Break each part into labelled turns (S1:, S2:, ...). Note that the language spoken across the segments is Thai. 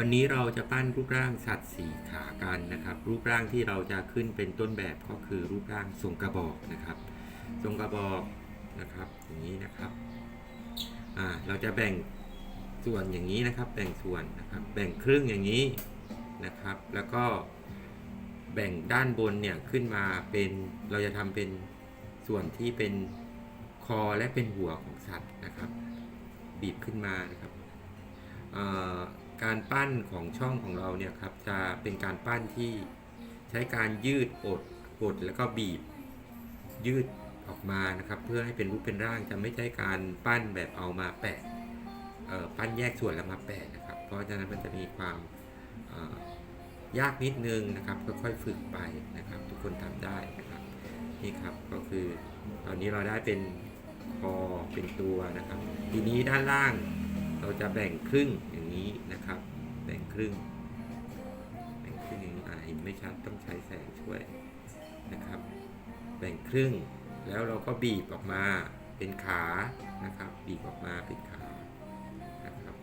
S1: วันนี้เราจะปั้นรูปร่างสัตว์สี่ขากันนะครับ รูปร่างที่เราจะขึ้นเป็นต้นแบบก็คือรูปร่างทรงกระบอกนะครับ ทรงกระบอกนะครับอย่างนี้นะครับอ่าเราจะแบ่งส่วนอย่างนี้นะครับ แบ่งส่วนนะครับ แบ่งครึ่งอย่างนี้นะครับ แล้วก็แบ่งด้านบนเนี่ยขึ้นมาเป็นเราจะทำเป็นส่วนที่เป็นคอและเป็นหัวของสัตว์นะครับ บีบขึ้นมานะครับเอ่อ การปั้นของช่องของเราเนี่ยครับจะเป็นการปั้นที่ใช้การยืดอดกดแล้วก็บีบ ยืดออกมานะครับ เพื่อให้เป็นรูปเป็นร่างจะไม่ใช่การปั้นแบบเอามาแปะปั้นแยกส่วนแล้วมาแปะนะครับ เพราะฉะนั้นมันจะมีความยากนิดนึงนะครับค่อยๆฝึกไปนะครับ ทุกคนทำได้นะครับนี่ครับก็คือตอนนี้เราได้เป็นคอเป็นตัวนะครับ ทีนี้ด้านล่าง เราจะแบ่งครึ่งอย่างนี้นะครับ แบ่งครึ่ง แบ่งครึ่งอย่างนี้อ่าเห็นไม่ชัดต้องใช้แสงช่วยนะครับ แบ่งครึ่ง แล้วเราก็บีบออกมาเป็นขานะครับ บีบออกมาเป็นขานะครับ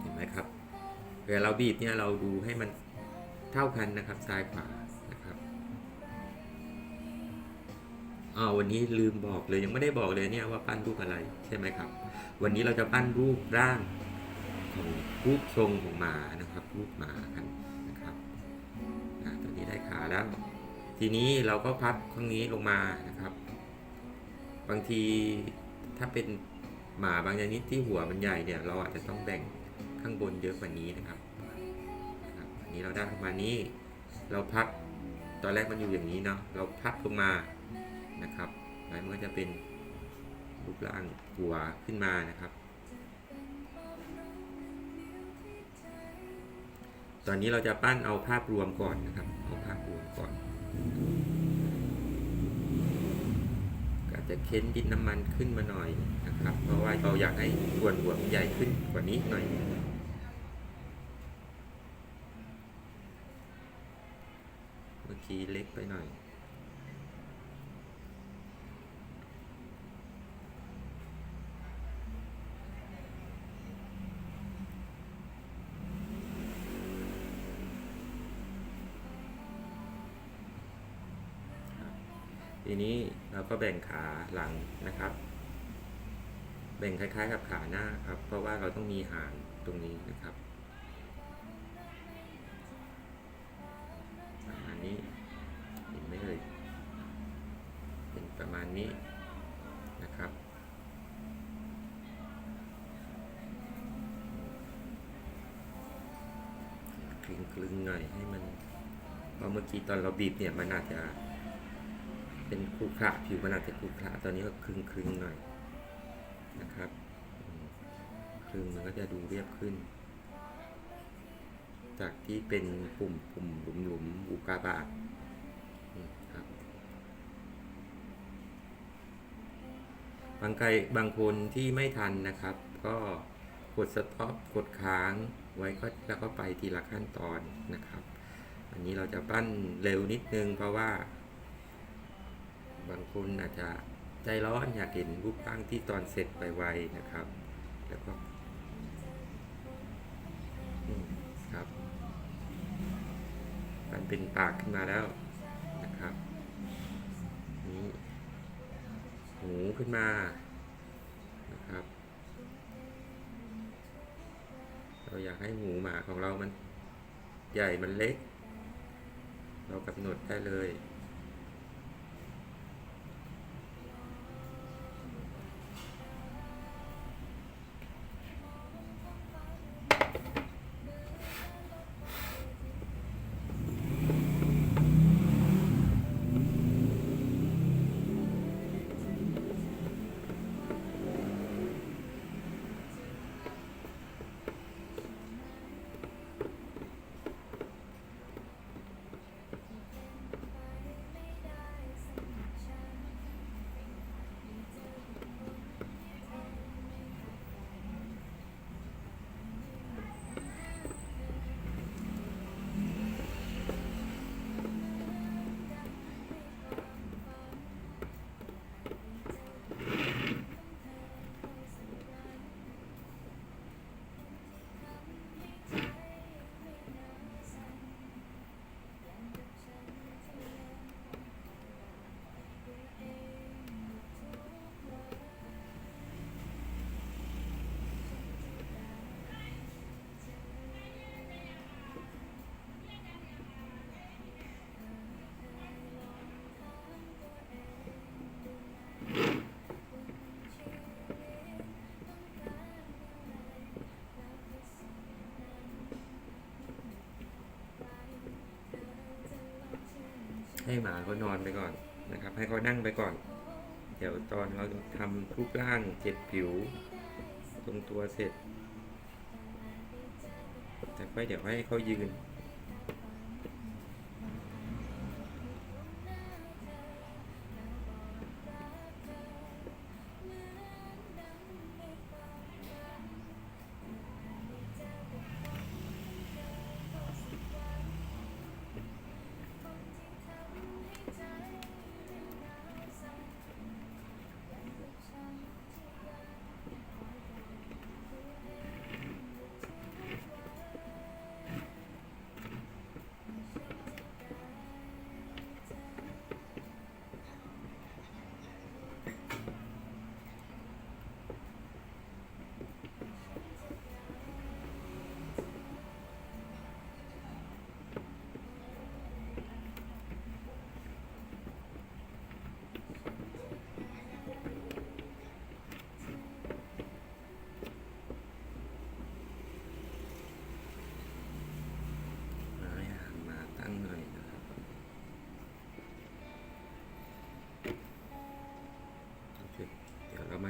S1: เห็นไหมครับเวลาเราบีบเนี่ยเราดูให้มันเท่ากันนะครับซ้ายขวา อ้าวันนี้ลืมบอกเลยยังไม่ได้บอกเลยเนี่ยว่าปั้นรูปอะไรใช่ไหมครับ วันนี้เราจะปั้นรูปร่างของรูปทรงของหมานะครับ รูปหมากันนะครับตอนนี้ได้ขาแล้ว ทีนี้เราก็พับข้างนี้ลงมานะครับ บางทีถ้าเป็นหมาบางชนิดที่หัวมันใหญ่เนี่ย เราอาจจะต้องแบ่งข้างบนเยอะกว่านี้นะครับนะครับอันนี้เราได้ประมาณนี้ เราพับตอนแรกมันอยู่อย่างนี้เนาะเราพับลงมา นะครับแล้วมันก็จะเป็นรูปร่างหัวขึ้นมานะครับ ตอนนี้เราจะปั้นเอาภาพรวมก่อนนะครับ เอาภาพรวมก่อนก็จะเค้นดินน้ำมันขึ้นมาหน่อยนะครับ เพราะว่าเราอยากให้ส่วนหัวมันใหญ่ขึ้นกว่านี้หน่อยเมื่อกี้เล็กไปหน่อย ทีนี้เราก็แบ่งขาหลังนะครับ แบ่งคล้ายๆ กับขาหน้าครับ เพราะว่าเราต้องมีหางตรงนี้นะครับประมาณนี้เห็นไหมเอ่ยเป็นประมาณนี้นะครับคลึงคลึงๆหน่อยให้มันเพราะเมื่อกี้ตอนเราบีบเนี่ยมันอาจจะ เป็นครุขระผิวมันอาจจะครุขระตอนนี้ก็คลึงคลึงๆหน่อยนะครับคลึงมันก็จะดูเรียบขึ้น จากที่เป็นปุ่มปุ่มหลุมหลุมๆอุกาบาตครับบางใครบางคนที่ไม่ทันนะครับ ก็กดสต็อปกดค้างไว้ก็แล้วก็ไปทีละขั้นตอนนะครับ อันนี้เราจะปั้นเร็วนิดนึงเพราะว่า บางคนอาจจะใจร้อนอยากเห็นรูปร่างที่ตอนเสร็จไปไวนะครับ แล้วก็ครับ มันเป็นปากขึ้นมาแล้วนะครับนี้หูขึ้นมานะครับ เราอยากให้หูหมาของเรามันใหญ่มันเล็ก เรากำหนดได้เลย ให้หมาเขานอนไปก่อนนะครับ ให้เขานั่งไปก่อน เดี๋ยวตอนเราทำรูปร่างเจ็ดผิว ตรงตัวเสร็จแต่ก็เดี๋ยวให้เขายืน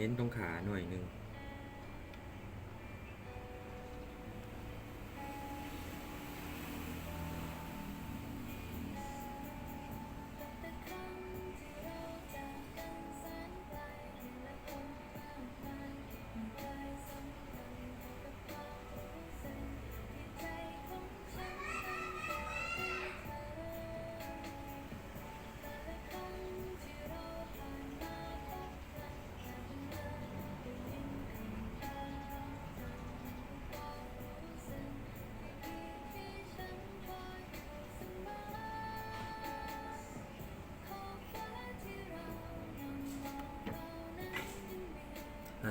S1: เน้นตรงขาหน่อยหนึ่ง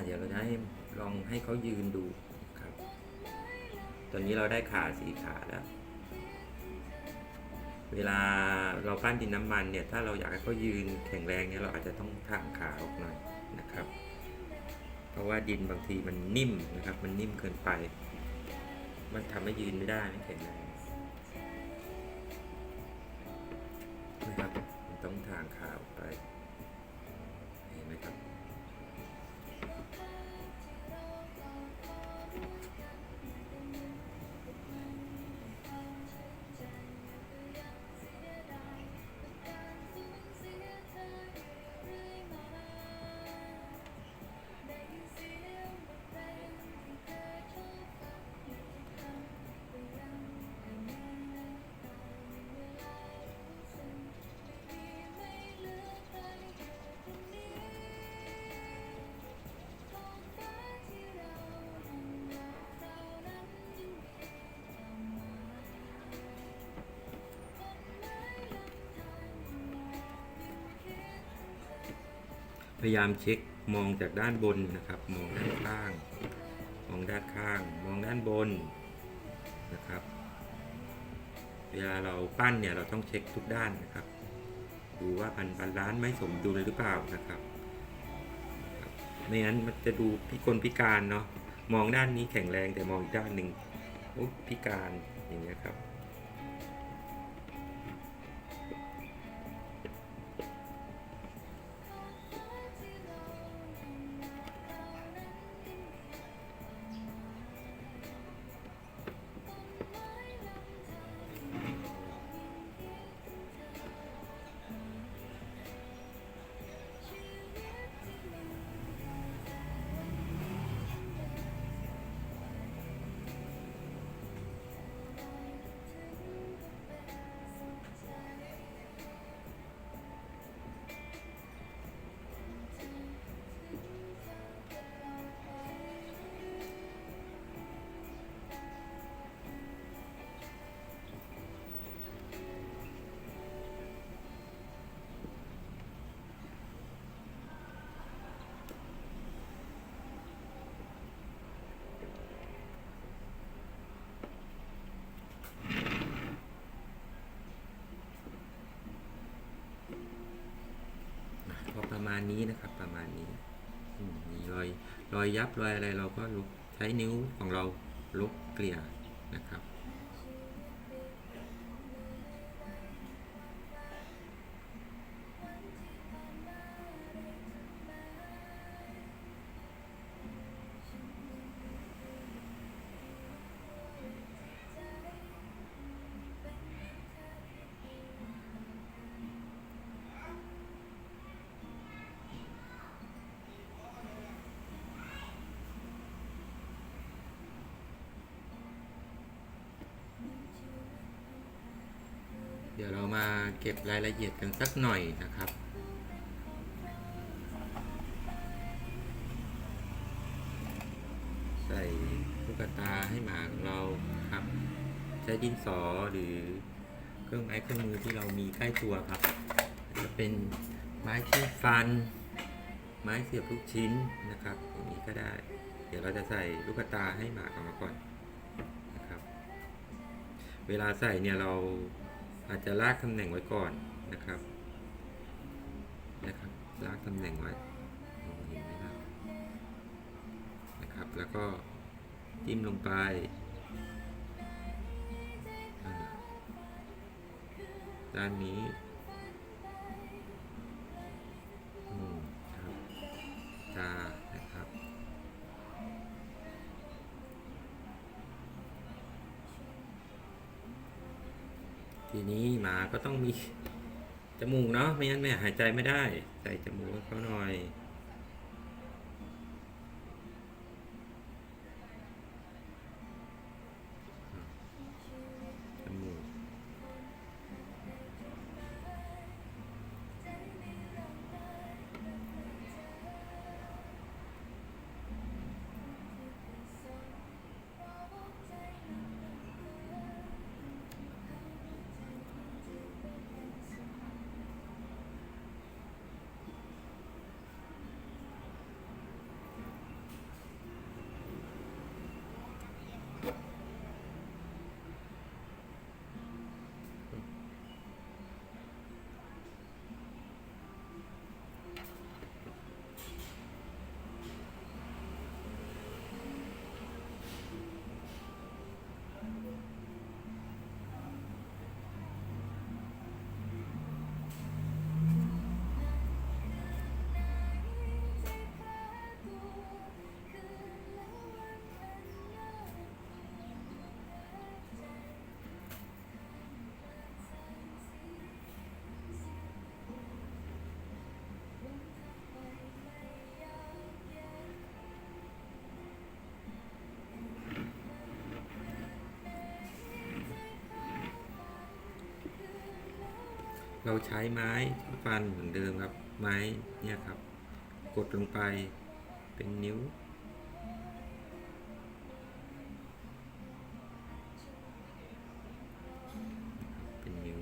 S1: เดี๋ยวเราจะให้ลองให้เขายืนดูครับ ตอนนี้เราได้ขาสีขาแล้ว เวลาเราปั้นดินน้ำมันเนี่ย ถ้าเราอยากให้เขายืนแข็งแรงเนี่ยเราอาจจะต้องทางขาออกหน่อยนะครับ เพราะว่าดินบางทีมันนิ่มนะครับ มันนิ่มเกินไป มันทำให้ยืนไม่ได้ไม่แข็งแรงนะครับ มันต้องทางขาออกไป พยายามเช็คมองจากด้านบนนะครับ มองด้านข้าง มองด้านข้าง มองด้านบนนะครับ เวลาเราปั้นเนี่ยเราต้องเช็คทุกด้านนะครับ ดูว่ามันบาลานซ์ไม่สมดุลหรือเปล่านะครับครับไม่งั้นมันจะดูพิกลพิการเนาะมองด้านนี้แข็งแรงแต่มองอีกด้านหนึ่งโอ้พิการอย่างเงี้ยครับ มาณนี้นะครับ ประมาณนี้มีรอยรอยยับรอยอะไรเราก็ลบใช้นิ้วของเราลบเกลี่ยนะครับ ดี๋ยวเรามาเก็บรายละเอียดกันสักหน่อยนะครับ ใส่ลูกตาให้หมาของเราครับ ใช้ดินสอหรือเครื่องไม้เครื่องมือที่เรามีใกล้ตัวครับ จะเป็นไม้ที่ฟัน ไม้เสียบลูกชิ้นนะครับ อย่างนี้ก็ได้ เดี๋ยวเราจะใส่ลูกตาให้หมาของเราก่อนนะครับ เวลาใส่เนี่ยเรา อาจจะลากตำแหน่งไว้ก่อนนะครับนะครับลากตำแหน่งไว้มองเห็นไหมครับนะครับ แล้วก็จิ้มลงไปด้านนี้ ก็ต้องมีจมูกเนาะไม่งั้นแม่หายใจไม่ได้ ใส่จมูกเขาหน่อย เราใช้ไม้ฟันเหมือนเดิมครับ ไม้เนี่ยครับ กดลงไปเป็นนิ้ว เป็นนิ้ว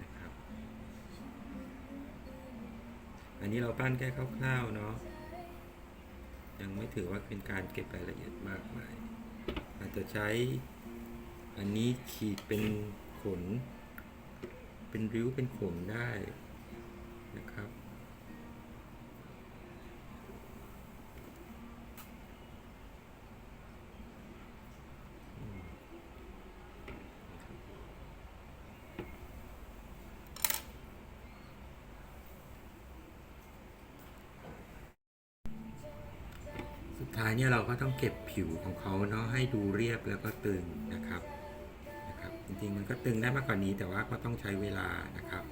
S1: นะครับ อันนี้เราปั้นแค่คร่าวๆเนาะ ยังไม่ถือว่าเป็นการเก็บรายละเอียดมากมาย อาจจะใช้อันนี้ขีดเป็นขน เป็นริ้วเป็นขนได้นะครับ ท้ายเนี่ยเราก็ต้องเก็บผิวของเขาเนาะให้ดูเรียบแล้วก็ตึงนะครับนะครับ จริงๆมันก็ตึงได้มากกว่านี้แต่ว่าก็ต้องใช้เวลานะครับ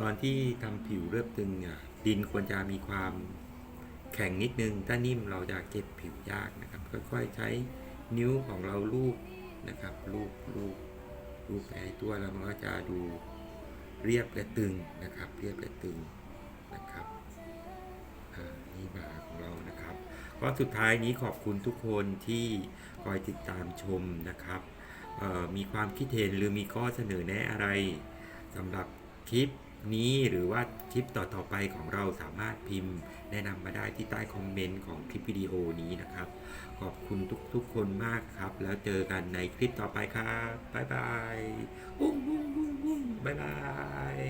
S1: ตอนที่ทำผิวเรียบตึงเนี่ยดินควรจะมีความแข็งนิดนึง ถ้านิ่มเราจะเก็บผิวยากนะครับ ค่อยๆใช้นิ้วของเราลูบนะครับลูบลูบลูบไอ้ตัวแล้วมันก็จะดูเรียบและตึงนะครับ เรียบและตึงนะครับ ก็สุดท้ายนี้ขอบคุณทุกคนที่คอยติดตามชมนะครับมีความคิดเห็นหรือมีข้อเสนอแนะอะไรสำหรับคลิปนี้หรือว่าคลิปต่อๆไปของเราสามารถพิมพ์ แนะนำมาได้ที่ใต้คอมเมนต์ของคลิปวิดีโอนี้นะครับ ขอบคุณทุกๆคนมากครับ แล้วเจอกันในคลิปต่อไปครับบ๊ายบายบุ้งบุ้งบุ้งบุ้งบ๊ายบาย